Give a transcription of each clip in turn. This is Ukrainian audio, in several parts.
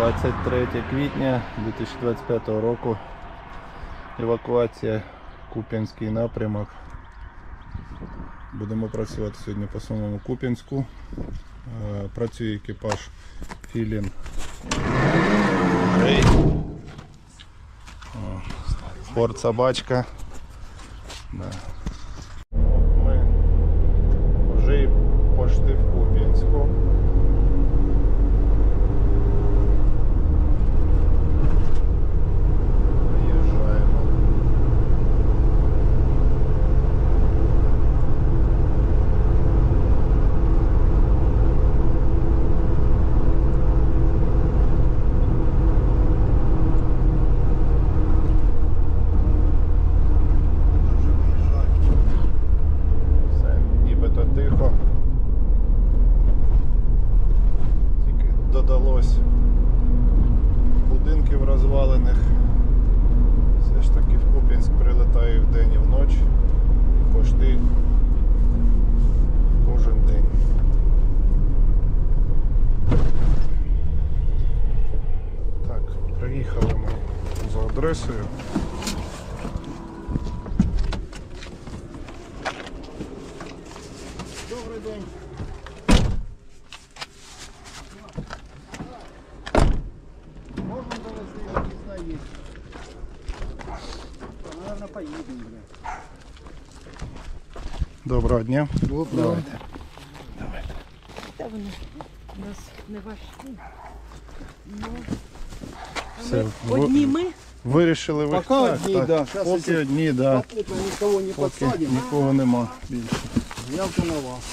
23 квітня 2025 року. Евакуація Куп'янський напрямок. Будемо працювати сьогодні по самому Куп'янську. Е, Працює екіпаж Філін. Грей. О, собачка. Да. Ми вже пошли в Куп'янську. Приїжджаємо. Вже виїжджають. Все нібито тихо. Додалось будинків розвалених. Все ж таки в Куп'янськ прилетає вдень і вночі. Пошти кожен день. Так, приїхали ми за адресою. Добрий день. Наверное, поедем, бля. Доброго дня. Доброго. Давайте. Та вони у нас не важкі. Ну, а Все, ви- одні ми. Вирішили ви. Пока одні, да. Щас Поки якщо- одні, да. Попутно никого не Поки подсадим. нікого нема більше. Явка на вас.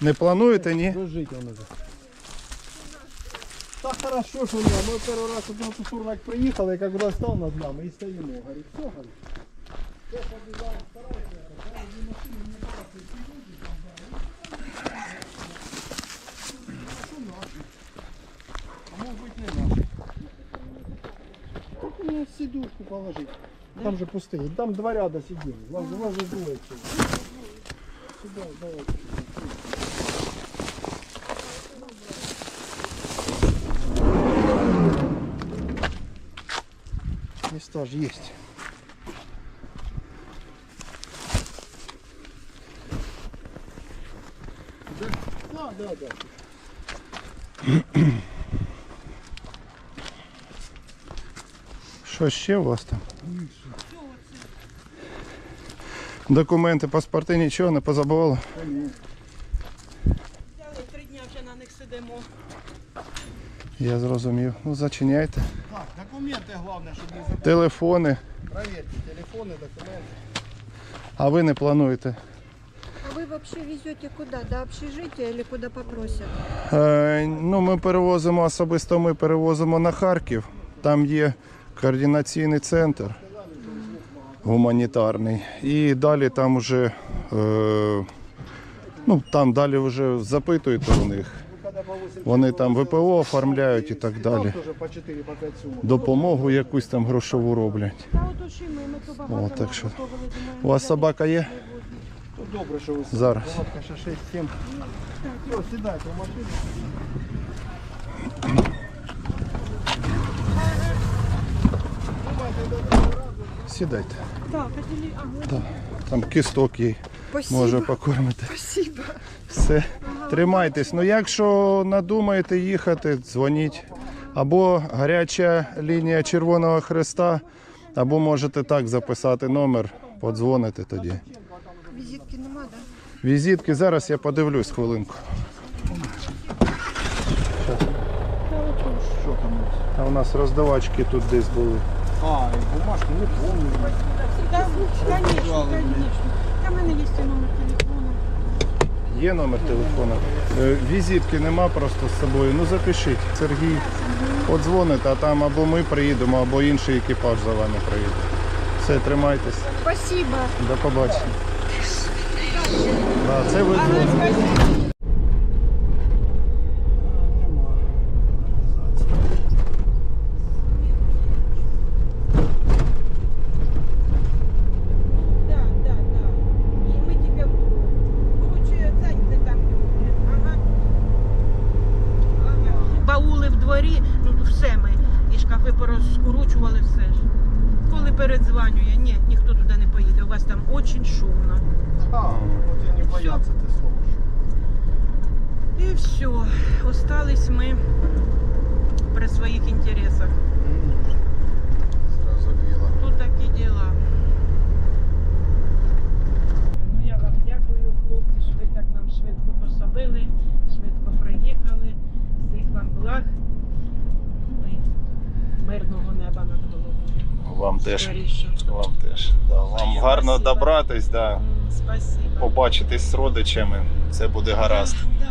Не плануєте, ні? Дожить воно вже. Та хорошо, що не. Ми перший раз одного кусурнак приїхали, як вона став над нами і стоїмо. Говорить, все, говорить. Я побігав старайся, зараз машини не бачить, ці люди там А може бути не наші. Так мені сидушку положить. Там же пустые. Там два ряда сидели. Вас, вас же двое. Сюда, давайте. Места же есть. Да, да, да. да. Що ще у вас там? Документи, паспорти, нічого не позабували? Взяли три дня вже на них сидимо. Я зрозумів. Ну зачиняйте. Так, документы главное, чтобы не забыть. Телефони. Проверьте телефоны, документы. А ви не плануєте? А вы вообще везете куда? До общежития или куда попросят? Е, ну, ми перевозимо особисто, ми перевозимо на Харків. Там є координаційний центр гуманітарний. І далі там вже е, ну, там далі вже запитуєте у них. Когда по 8 Вони там ВПО оформляють і так далі. тоже по 4 по 5 сумм. Допомогу якусь там грошову роблять. О, так що. У вас собака є? Добре, що ви Зараз. Ще 6 7 сідайте в машину. Сідайте. Так. Там кісток Спасибо. може покормити. Спасибо. Все, тримайтесь. Ну якщо надумаєте їхати, дзвоніть. Або гаряча лінія Червоного Хреста, або можете так записати номер, подзвоните тоді. Визитки нема, да? Візитки зараз я подивлюсь хвилинку. Що там? А у нас роздавачки тут десь були. А, і бумажки, не помню. Так, звісно, звісно. Та в мене є номер телефону. Є номер телефону. Е, Візитки нема просто з собою. Ну запишіть. Сергій подзвоните, а там або ми приїдемо, або інший екіпаж за вами приїде. Все, тримайтесь. Спасибо. До побачення. Да, це ви дзвоните. ви порозкручували все ж. Коли передзванює, ні, ніхто туди не поїде. У вас там дуже шумно. А, от я не бояться те слово. І все. Остались ми при своїх інтересах. Зрозуміло. Тут такі діла. Ну я вам дякую, хлопці, що ви так нам швидко пособили, швидко приїхали. Всіх вам благ. Ну і мирного неба над головою. Вам теж. Вам теж. Да, вам гарно добратись, да. Спасибо. побачитись з родичами. Це буде гаразд. Да.